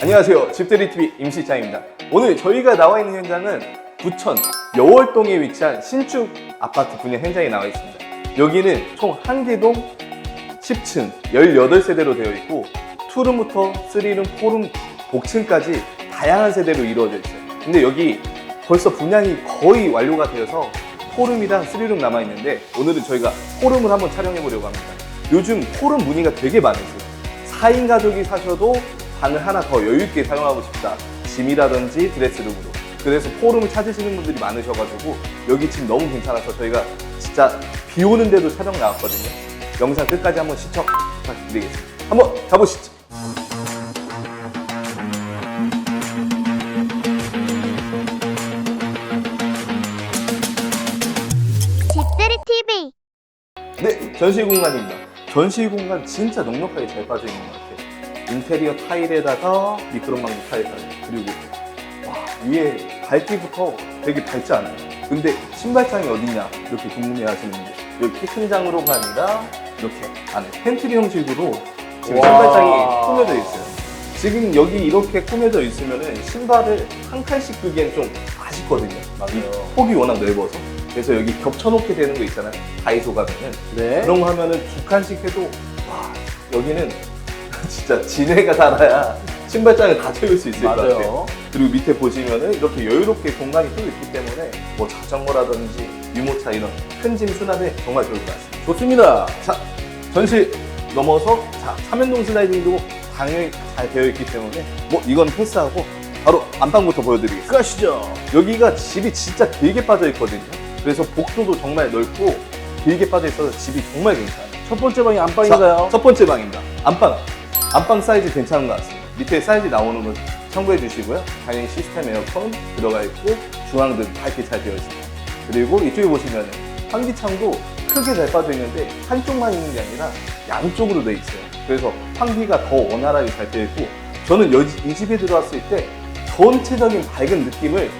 안녕하세요. 집들이TV 임시장입니다. 오늘 저희가 나와 있는 현장은 부천 여월동에 위치한 신축 아파트 분양 현장에 나와 있습니다. 여기는 총 한 개동 10층 18세대로 되어 있고 투룸부터 3룸, 4룸, 복층까지 다양한 세대로 이루어져 있어요. 근데 여기 벌써 분양이 거의 완료가 되어서 4룸이랑 3룸 남아 있는데 오늘은 저희가 4룸을 한번 촬영해 보려고 합니다. 요즘 4룸 문의가 되게 많으세요. 4인 가족이 사셔도 방을 하나 더 여유 있게 사용하고 싶다. 짐이라든지 드레스룸으로. 그래서 4룸을 찾으시는 분들이 많으셔가지고 여기 지금 너무 괜찮아서 저희가 진짜 비 오는데도 촬영 나왔거든요. 영상 끝까지 한번 시청 부탁드리겠습니다. 한번 가보시죠. 집들이 TV 네, 전시 공간입니다. 전시 공간 진짜 넉넉하게 잘 빠져 있는 것 같아요. 인테리어 타일에다가 미끄럼방지 타일까지 그리고 와 위에 밝기부터 되게 밝지 않아요. 근데 신발장이 어디냐 이렇게 궁금해 하시는데 여기 키친장으로가 아니라 이렇게 안에 팬트리 형식으로 지금 와. 신발장이 꾸며져 있어요. 지금 여기 이렇게 꾸며져 있으면은 신발을 한 칸씩 두기엔 좀 아쉽거든요. 맞아요. 폭이 워낙 넓어서 그래서 여기 겹쳐놓게 되는 거 있잖아요. 다이소 가면은 네. 그런 거 하면은 두 칸씩 해도 와 여기는 진짜 지네가 살아야 신발장을 다 채울 수 있을 것 같아요. 그리고 밑에 보시면은 이렇게 여유롭게 공간이 또 있기 때문에 뭐 자전거라든지 유모차 이런 큰 짐 수납에 정말 좋을 것 같습니다. 좋습니다. 자 전시 넘어서 자 삼연동 슬라이딩도 당연히 잘 되어 있기 때문에 뭐 이건 패스하고 바로 안방부터 보여드리겠습니다. 가시죠. 여기가 집이 진짜 길게 빠져 있거든요. 그래서 복도도 정말 넓고 길게 빠져 있어서 집이 정말 괜찮아요. 첫 번째 방이 안방인가요? 자, 첫 번째 방입니다. 안방. 안방 사이즈 괜찮은 것 같습니다. 밑에 사이즈 나오는 거 참고해 주시고요. 당연히 시스템 에어컨 들어가 있고 중앙등 밝게 잘 되어 있습니다. 그리고 이쪽에 보시면 환기창도 크게 잘 빠져 있는데 한쪽만 있는 게 아니라 양쪽으로 되어 있어요. 그래서 환기가 더 원활하게 잘 되어 있고 저는 여- 이 집에 들어왔을 때 전체적인 밝은 느낌을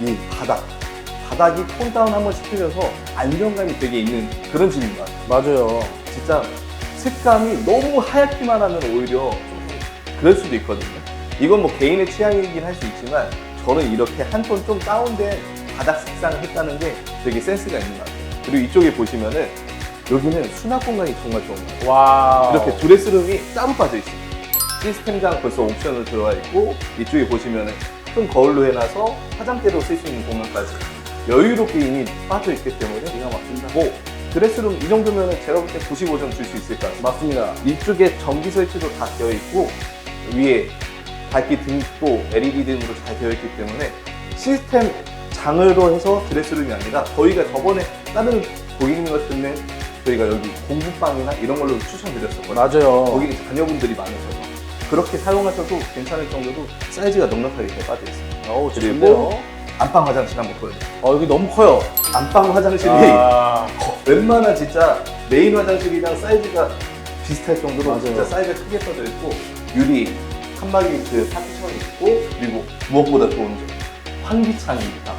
이 바닥, 바닥이 톤다운 한번 시키면서 안정감이 되게 있는 그런 집인 것 같아요. 맞아요. 진짜 색감이 너무 하얗기만 하면 오히려 좀 그럴 수도 있거든요. 이건 뭐 개인의 취향이긴 할 수 있지만 저는 이렇게 한 톤 좀 다운된 바닥 색상을 했다는 게 되게 센스가 있는 것 같아요. 그리고 이쪽에 보시면은 여기는 수납 공간이 정말 좋은 것 같아요. 와. 이렇게 드레스룸이 따로 빠져 있습니다. 시스템장 벌써 옵션으로 들어가 있고 이쪽에 보시면은 큰 거울로 해놔서 화장대로 쓸 수 있는 공간까지 여유롭게 이미 빠져 있기 때문에 기가 막힌다. 뭐 드레스룸 이 정도면 제가 볼 때 95점 줄 수 있을 것 같습니다. 맞습니다. 이쪽에 전기 설치도 다 되어 있고 위에 밝기 등도 LED 등으로 잘 되어 있기 때문에 시스템 장으로 해서 드레스룸이 아니라 저희가 저번에 다른 고객님 같은 저희가 여기 공부방이나 이런 걸로 추천드렸었거든요. 맞아요. 거기 자녀분들이 많으셔서 그렇게 사용하셔도 괜찮을 정도로 사이즈가 넉넉하게 잘 빠져 있습니다. 어우, 그리고 좋네요. 안방 화장실 한번 보여드릴게요. 어, 여기 너무 커요. 안방 화장실이 아. 웬만한 진짜 메인 화장실이랑 사이즈가 비슷할 정도로 맞아요. 진짜 사이즈가 크게 써져 있고 유리 칸막이 그 파티션이 있고 그리고 무엇보다 좋은 점 환기창입니다.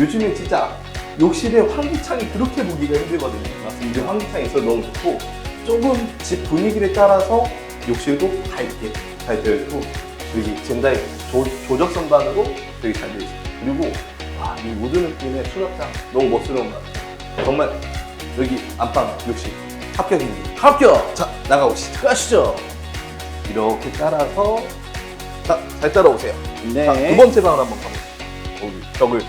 요즘에 진짜 욕실에 환기창이 그렇게 보기가 힘들거든요. 근데 환기창이 있어서 너무 좋고 조금 집 분위기에 따라서 욕실도 밝게 잘 되어 있고 여기 젠다이 조, 조적 선반으로 되게 잘 되어 있어요. 그리고 와, 이 모든 느낌의 수납장 너무 멋스러운 것 같아요. 정말 여기 안방 욕실 합격입니다. 합격. 자 나가보시죠. 가시죠. 이렇게 따라서 자 잘 따라오세요. 네. 자, 두 번째 방을 한번 가보시죠. 어, 벽을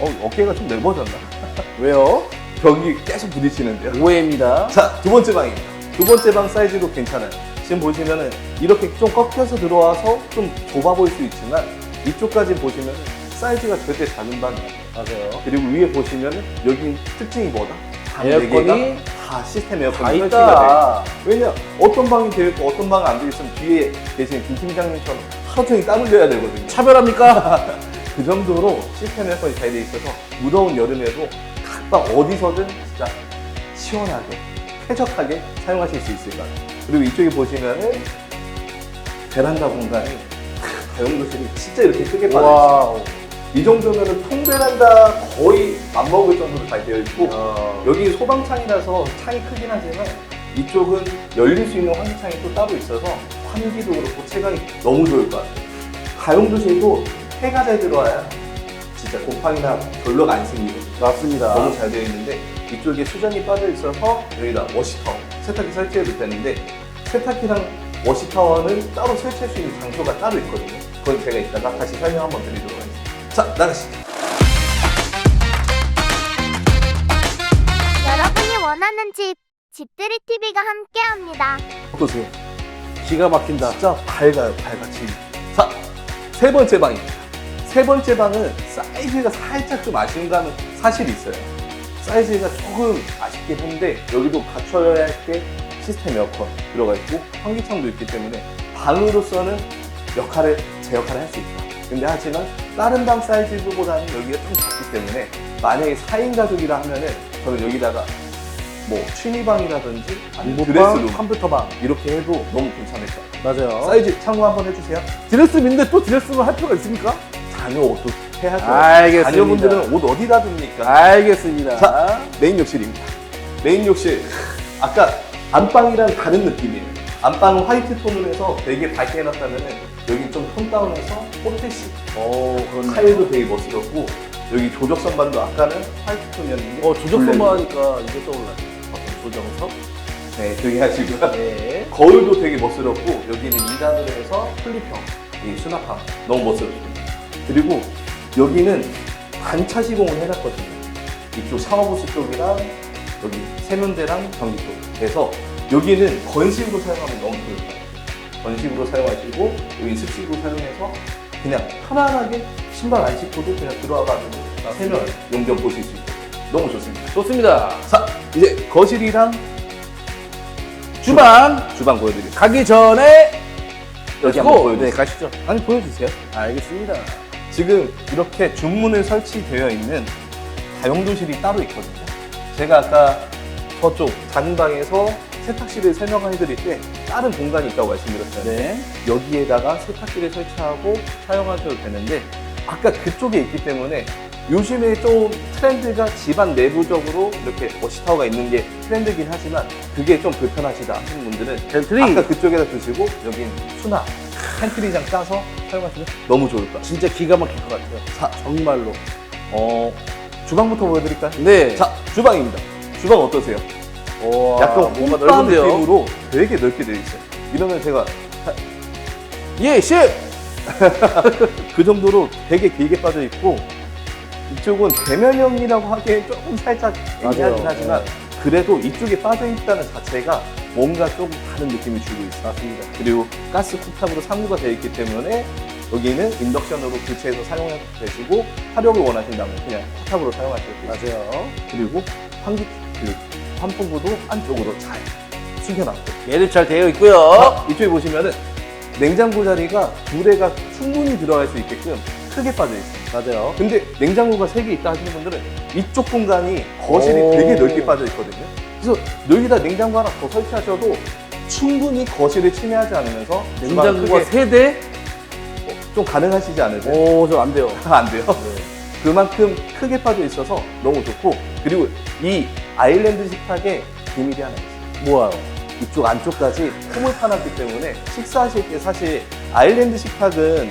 어, 어깨가 좀 넓어졌나? 왜요? 벽이 계속 부딪히는데요. 오해입니다. 자, 두 번째 방입니다. 두 번째 방 사이즈도 괜찮아요. 지금 보시면은 이렇게 좀 꺾여서 들어와서 좀 좁아 보일 수 있지만 이쪽까지 보시면은 사이즈가 절대 작은 방이 아니에요. 맞아요. 그리고 위에 보시면은 여기 특징이 뭐다? 방 에어컨이 네 개가 다 시스템 다 에어컨이 설치가 있다. 돼요. 왜냐 어떤 방이 되어 있고 어떤 방은 안 되어 있으면 뒤에 계신 김 팀장님처럼 하루 종일 땀 흘려야 되거든요. 차별합니까? 그 정도로 시스템 에어컨이 잘 돼 있어서 무더운 여름에도 각방 어디서든 진짜 시원하게 쾌적하게 사용하실 수 있을 것 같아요. 그리고 이쪽에 보시면은 베란다 공간이 다용도실이 진짜 이렇게 크게 빠져 있어요. 이 정도면은 통베란다 거의 맞먹을 정도로 잘 되어 있고 야. 여기 소방창이라서 창이 크긴 하지만 이쪽은 열릴 수 있는 환기창이 또 따로 있어서 환기도 그렇고 채광이 너무 좋을 것 같아요. 다용도실도 해가 잘 들어와야 진짜 곰팡이나 별로가 안 생기고 맞습니다. 너무 잘 되어 있는데 이쪽에 수전이 빠져 있어서 여기다 워시타워 세탁기 설치해도 되는데 세탁기랑 워시타워는 따로 설치할 수 있는 장소가 따로 있거든요. 그건 제가 이따가 다시 설명 한번 드리도록 하겠습니다. 자, 나가시죠. 여러분이 원하는 집 집들이 TV가 함께합니다. 어떠세요? 기가 막힌다. 진짜 밝아요, 밝아. 자, 세 번째 방입니다. 세 번째 방은 사이즈가 살짝 좀 아쉬운 감은 사실이 있어요. 사이즈가 조금 아쉽긴 한데, 여기도 갖춰야 할 게 시스템 에어컨 들어가 있고, 환기창도 있기 때문에 방으로서는 역할을, 제 역할을 할 수 있다. 근데 하지만 다른 방 사이즈보다는 여기가 좀 작기 때문에 만약에 4인 가족이라 하면은 저는 여기다가 뭐 취미방이라든지 아니면 공부방, 드레스룸 컴퓨터방. 이렇게 해도 너무 괜찮을 것 같아요. 맞아요. 사이즈 참고 한번 해주세요. 드레스인데 또 드레스를 할 필요가 있습니까? 자녀 옷도 해야죠. 알겠습니다. 자녀분들은 옷 어디다 둡니까? 알겠습니다. 자, 메인 욕실입니다. 메인 욕실. 아까 안방이랑 다른 느낌이에요. 안방은 화이트 톤으로 해서 되게 밝게 해놨다면은 여기 좀 톤 다운해서 호텔식. 오, 그렇네. 타일도 되게 멋스럽고 여기 조적 선 반도 아까는 화이트 톤이었는데 어, 블랙으로. 하니까 이게 떠올라요. 조정석? 네, 되게 하시고요. 네. 거울도 되게 멋스럽고 여기는 2단으로 해서 플립형, 이 수납함 너무 멋스럽습니다. 그리고 여기는 단차 시공을 해놨거든요. 이쪽 샤워부스 쪽이랑 여기 세면대랑 변기 쪽에서 여기는 건식으로 사용하면 너무 같아요. 건식으로 사용하시고 여기 습식으로 사용해서 그냥 편안하게 신발 안 신고도 그냥 들어와가지고 세면 용접 보실 수 있고 너무 좋습니다. 좋습니다. 자 이제 거실이랑 주방 주방 보여드릴게요. 가기 전에 여기 고! 한번 보여주세요. 네, 가시죠. 아니 보여주세요. 알겠습니다. 지금 이렇게 중문을 설치되어 있는 다용도실이 따로 있거든요. 제가 아까 저쪽 작은 방에서 세탁실을 설명해 드릴 때 다른 공간이 있다고 말씀드렸어요. 네. 여기에다가 세탁기를 설치하고 사용하셔도 되는데 아까 그쪽에 있기 때문에 요즘에 좀 트렌드가 집안 내부적으로 이렇게 워시타워가 있는 게 트렌드긴 하지만 그게 좀 불편하시다 하시는 분들은 팬트리. 아까 그쪽에다 두시고 여긴 수납 팬트리장 까서 사용하시면 너무 좋을 것 같아요. 진짜 기가 막힐 것 같아요. 자, 정말로. 어, 주방부터 보여드릴까요? 네. 자, 주방입니다. 주방 어떠세요? 오, 약간 뭔가 넓은데요. 느낌으로 되게 넓게 되어 있어요. 이러면 제가 예, 셰프! 그 정도로 되게 길게 빠져 있고 이쪽은 대면형이라고 하기엔 조금 살짝 애매하긴 맞아요. 하지만 네. 그래도 이쪽에 빠져 있다는 자체가 뭔가 조금 다른 느낌을 주고 있어요. 맞습니다. 그리고 가스 쿡탑으로 상부가 되어 있기 때문에 여기는 인덕션으로 교체해서 사용해도 되시고 화력을 원하신다면 그냥 쿡탑으로 사용하셔도 되고 맞아요. 그리고 환기 그 환풍구도 안쪽으로 잘 숨겨놨고 얘도 잘 되어 있고요. 어? 이쪽에 보시면은 냉장고 자리가 두 대가 충분히 들어갈 수 있게끔 크게 빠져 있어요. 맞아요. 근데 냉장고가 세 개 있다 하시는 분들은 이쪽 공간이 거실이 오. 되게 넓게 빠져 있거든요. 그래서 여기다 냉장고 하나 더 설치하셔도 충분히 거실을 침해하지 않으면서 냉장고가 크게 세 대? 좀 가능하시지 않으세요? 오, 저 안 돼요. 안 돼요. 그만큼 크게 빠져 있어서 너무 좋고 그리고 이 아일랜드 식탁에 비밀이 하나 있어요. 뭐야? 이쪽 안쪽까지 홈을 파놨기 때문에 식사하실 때 사실 아일랜드 식탁은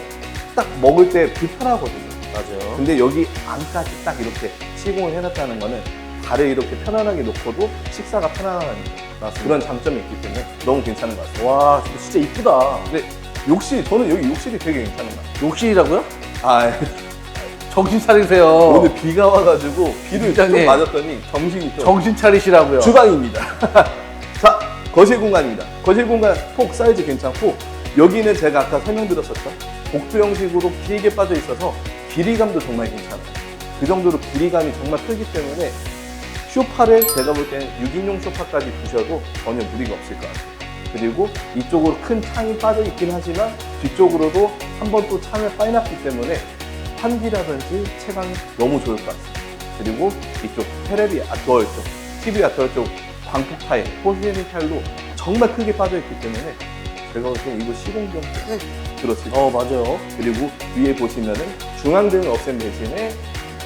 딱 먹을 때 불편하거든요. 맞아요. 근데 여기 안까지 딱 이렇게 시공을 해놨다는 거는 발을 이렇게 편안하게 놓고도 식사가 편안한 그런 장점이 있기 때문에 너무 괜찮은 것 같아요. 와, 진짜 이쁘다. 근데 욕실, 저는 여기 욕실이 되게 괜찮은 것 같아요. 욕실이라고요? 아, 정신 차리세요. 오늘 비가 와가지고 비를 좀 맞았더니 정신이 좀 정신 차리시라고요. 주방입니다. 자, 거실 공간입니다. 거실 공간 폭 사이즈 괜찮고 여기는 제가 아까 설명드렸었죠. 복도 형식으로 길게 빠져 있어서 길이감도 정말 괜찮아요. 그 정도로 길이감이 정말 크기 때문에 쇼파를 제가 볼 때는 6인용 쇼파까지 두셔도 전혀 무리가 없을 것 같아요. 그리고 이쪽으로 큰 창이 빠져 있긴 하지만 뒤쪽으로도 한 번 또 창을 빠놨기 때문에 환기라든지 채광이 너무 좋을 것 같습니다. 그리고 이쪽 테레비 아트월 쪽, TV 아트월 쪽 광폭 타일, 포시에닝 타일로 정말 크게 빠져있기 때문에 제가 볼때 이거 시공 좀꽤 들었을 요 어, 맞아요. 그리고 위에 보시면은 중앙등을 없앤 대신에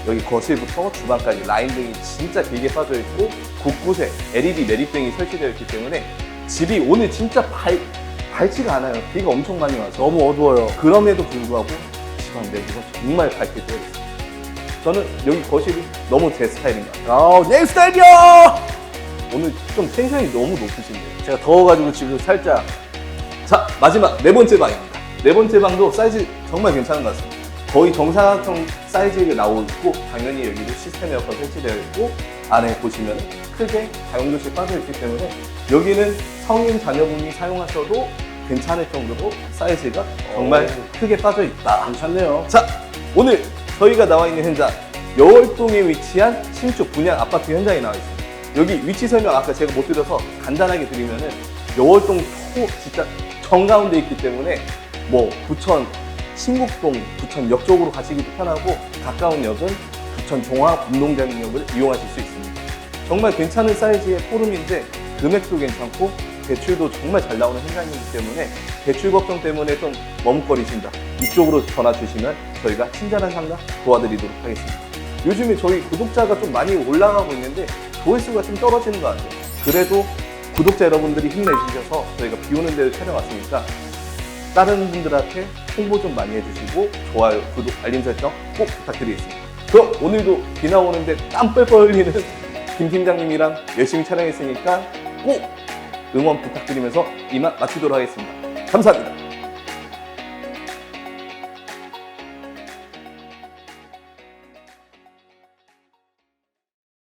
여기 거실부터 주방까지 라인등이 진짜 길게 빠져있고 곳곳에 LED 내리등이 설치되어 있기 때문에 집이 오늘 진짜 밝, 밝지가 않아요. 비가 엄청 많이 와서. 너무 어두워요. 그럼에도 불구하고 집안 내부가 정말 밝게 되어 있습니다. 저는 여기 거실이 너무 제 스타일인 것 같아요. 아, 내 스타일이야! 오늘 좀 텐션이 너무 높으신데요. 제가 더워가지고 지금 살짝. 자, 마지막 네 번째 방입니다. 네 번째 방도 사이즈 정말 괜찮은 것 같습니다. 거의 정사각형 사이즈가 나오고 당연히 여기도 시스템 에어컨 설치되어 있고 안에 보시면 크게 다용도실 빠져 있기 때문에 여기는 성인 자녀분이 사용하셔도 괜찮을 정도로 사이즈가 정말 오. 크게 빠져 있다. 괜찮네요. 자, 오늘 저희가 나와 있는 현장 여월동에 위치한 신축 분양 아파트 현장에 나와 있습니다. 여기 위치 설명 아까 제가 못 드려서 간단하게 드리면은 여월동 초 진짜 정가운데 있기 때문에 뭐 부천 신국동 부천역 쪽으로 가시기도 편하고 가까운 역은 부천 종합 운동장역을 이용하실 수 있습니다. 정말 괜찮은 사이즈의 포름인데 금액도 괜찮고 대출도 정말 잘 나오는 현장이기 때문에 대출 걱정 때문에 좀 머뭇거리신다. 이쪽으로 전화 주시면 저희가 친절한 상담 도와드리도록 하겠습니다. 요즘에 저희 구독자가 좀 많이 올라가고 있는데 조회수가 좀 떨어지는 것 같아요. 그래도 구독자 여러분들이 힘내주셔서 저희가 비 오는 데를 촬영 왔으니까 다른 분들한테 홍보 좀 많이 해주시고 좋아요, 구독, 알림 설정 꼭 부탁드리겠습니다. 그럼 오늘도 비 나 오는데 땀 뻘뻘 흘리는 김 팀장님이랑 열심히 촬영했으니까 꼭 응원 부탁드리면서 이만 마치도록 하겠습니다. 감사합니다.